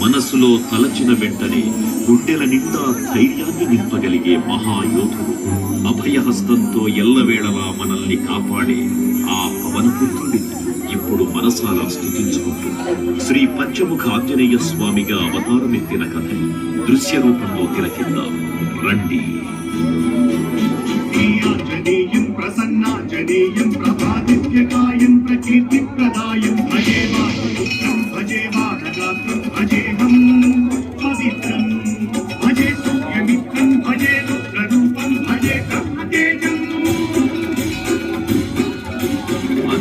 మనసులో తలచిన వెంటనే గుండెల నిండా ధైర్యాన్ని నింపగలిగే మహాయోధుడు. అభయహస్తంతో ఎల్లవేళలా మనల్ని కాపాడే ఆ పవనపుత్రుడిని ఇప్పుడు మనసారా స్తుతించుకుంటూ శ్రీ పంచముఖ ఆంజనేయ స్వామిగా అవతారమెత్తిన కథని దృశ్య రూపంలో తిలకిద్దాం. రండి. ఆంజనేయం ప్రభాదిత్యకాయం ప్రకీర్తి ప్రదాయం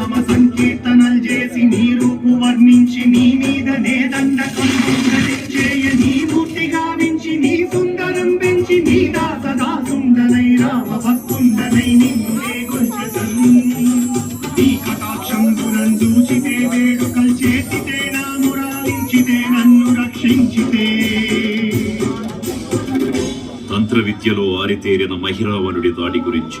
నామ సంకీర్తనలు చేసి నీ రూపు వర్ణించి నీ మీద నేదండకం చేయ నీ మూర్తి గావించి నీ సుందరం పెంచి నీ దాస దాసుండనై రామ భక్తుండనై నిన్నునే గొల్చెదన్ నీ కటాక్షం చూచితే వేడుకలు చేసితే నా మురాలించితే నన్ను రక్షించితే. తంత్ర విద్యలో ఆరితేరిన మహిరావణుడి దాడి గురించి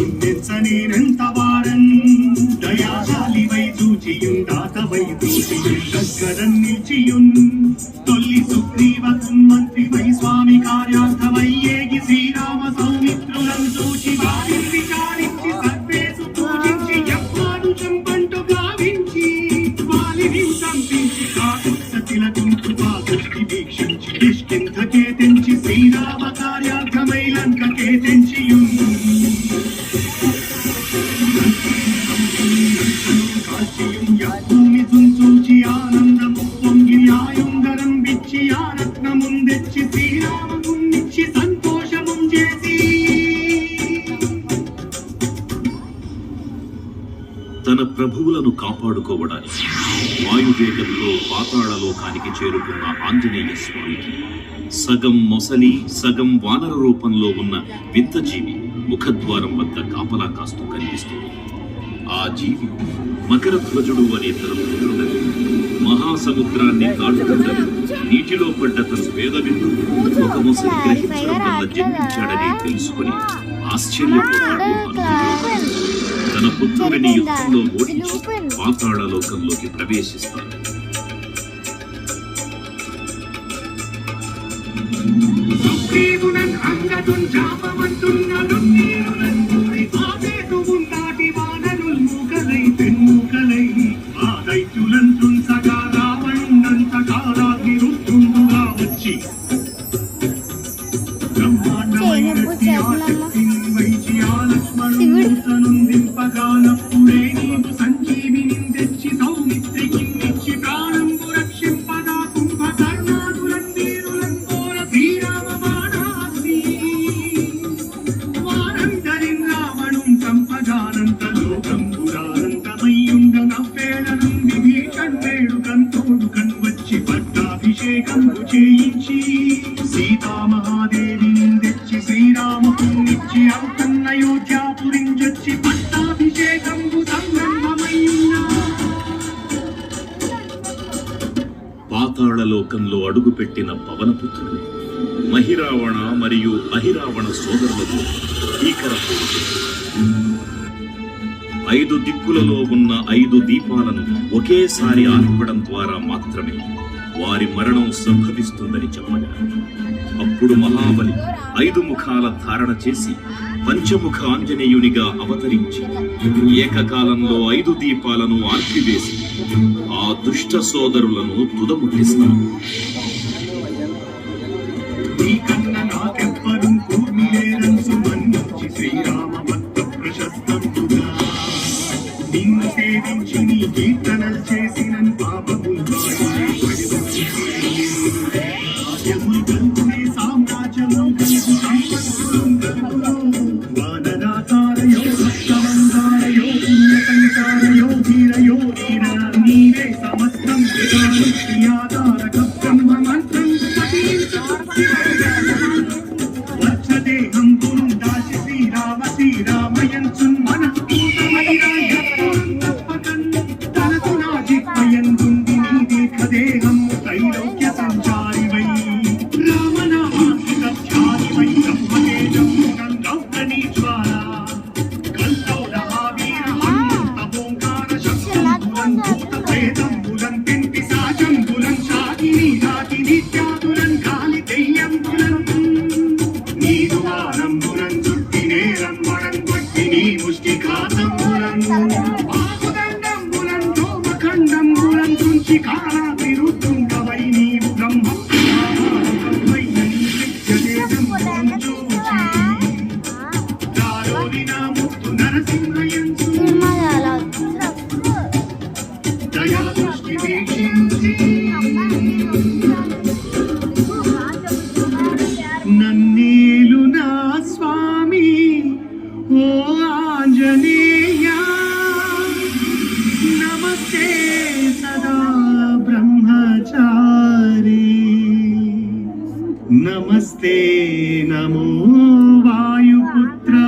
దేవ నిన్నెంత వారన్ దయాశాలి వై చూచియుండాత వై చూచియున్ దగ్గరన్ నిలిచియున్. తొల్లి సుగ్రీవ మంత్రి వై స్వామి కార్యార్థమై శ్రీరామ సౌమిత్రులను చూచి వారిని విచారించి సర్వేసు పూజించి యవ్వాను చంపంటు గావించి వాలిని చంపించి కాకుత్స తిలకించు పాదృష్టి వీక్షించి కిష్కింధకే తెంచి శ్రీరామ కార్యార్థమై లంకకే తెంచియున్ తన ప్రభువులను కాపాడుకోవడానికి వాయువేగంలో పాతాళలోకానికి చేరుకున్న ఆంజనేయ స్వామికి సగం మొసలి సగం వానర రూపంలో ఉన్న వింత జీవి ముఖద్వారం వద్ద కాపలా కాస్తూ కనిపిస్తుంది. ఆ జీవి మకర ధ్వజుడు అనే తన పుత్రుడని మహాసముద్రాన్ని దాటుతుండగా నీటిలో పడ్డ తన వేదవిందు ఒక ముసలి గ్రహించడం వల్ల జన్మించాడని తెలుసుకుని ఆశ్చర్యపోతాడు. తన పుత్రుడిని యుద్ధంలో ఓడించి పాతాళ లోకంలోకి ప్రవేశిస్తాడు. సుగ్రీవునన్ అంగదున్ జాపవంతున్నలున్ లక్ష్మణుడు దింపగానప్పుడే నీవు సంజీవిని అడుగుపెట్టిన పవనపుత్రుడు మహిరావణ మరియు అహిరావణ సోదరులకు భీకర ఐదు దిక్కులలో ఉన్న ఐదు దీపాలను ఒకేసారి ఆర్పడం ద్వారా మాత్రమే వారి మరణం సంభవిస్తుందని చెప్పగా అప్పుడు మహాబలి ఐదు ముఖాల ధారణ చేసి పంచముఖ ఆంజనేయునిగా అవతరించి ఏకకాలంలో ఐదు దీపాలను ఆర్పివేసి ఆ దుష్ట సోదరులను తుదముట్టిస్తాను. శ్రీరామ భక్త ప్రశస్తం నిన్ను సేవించి నీ కీర్తన కాలా తిరుతుండవై నీవు బ్రహ్మ బ్రహ్మయ్య నీ నిత్యదేశంబులన్ చూచి దారోని నా ముత్తు నరసింహయంచు దయా దృష్టి వీక్షించి. Namo.